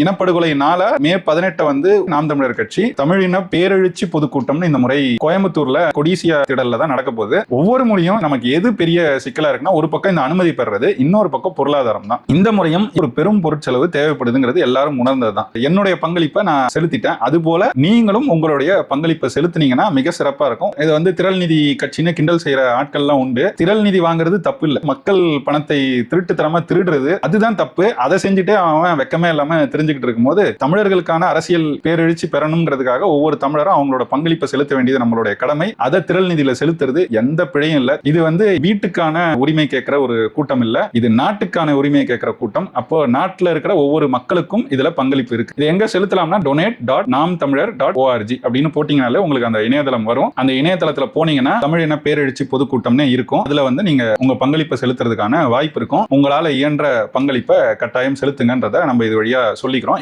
இனப்படுகொலையினால மே பதினெட்டு வந்து நாம் தமிழர் கட்சி தமிழின பேரெழுச்சி பொதுக்கூட்டம்னு இந்த முறை கோயம்புத்தூர்ல கொடிசியா திடல்ல தான் நடக்க போகுது. ஒவ்வொரு முறையும் நமக்கு எது பெரிய சிக்கலா இருக்குன்னா ஒரு பக்கம் இந்த அனுமதி பெறுறது இன்னொரு பக்கம் பொருளாதாரம் தான். இந்த முறையும் ஒரு பெரும் பொருட்செலவு தேவைப்படுதுங்கிறது எல்லாரும் உணர்ந்ததுதான். என்னுடைய பங்களிப்பை நான் செலுத்திட்டேன். அது போல நீங்களும் உங்களுடைய பங்களிப்பை செலுத்துனீங்கன்னா மிக சிறப்பா இருக்கும். இது வந்து திரள் நிதி கட்சின்னு கிண்டல் செய்யற ஆட்கள்லாம் உண்டு. திரள் நிதி வாங்குறது தப்பு இல்லை. மக்கள் பணத்தை திருட்டுத்தனமா திருடுறது அதுதான் தப்பு. அதை செஞ்சுட்டே அவன் வெக்கமே இல்லாம செஞ்சுக்கிட்டு இருக்கும்போது தமிழர்களுக்கான அரசியல் பேரெழுச்சி பெறணுங்கிறதுக்காக ஒவ்வொரு தமிழரும் அவங்களோட பங்களிப்பை செலுத்த வேண்டியது நம்மளுடைய கடமை. அதை திரள் நிதியில செலுத்துறது எந்த பிழையும் இல்லை. இது வந்து வீட்டுக்கான உரிமை கேட்கிற ஒரு கூட்டம் இல்ல. இது நாட்டுக்கான உரிமை கேட்கிற கூட்டம். அப்போ நாட்டில் இருக்கிற ஒவ்வொரு மக்களுக்கும் இதுல பங்களிப்பு இருக்கு. இது எங்க செலுத்தலாம்னா டொனேட் டாட் நாம் தமிழர் டாட் ஓஆர்ஜி அப்படின்னு போட்டீங்கனாலே உங்களுக்கு அந்த இணையதளம் வரும். அந்த இணையதளத்துல போனீங்கன்னா தமிழ் இன பேரெழுச்சி பொதுக்கூட்டம்னே இருக்கும். அதுல வந்து நீங்க உங்க பங்களிப்பை செலுத்துறதுக்கான வாய்ப்பு இருக்கும். உங்களால இயன்ற பங்களிப்பை கட்டாயம் செலுத்துங்கன்றத நம்ம இது வழியா சொல்லிக்கிறோம்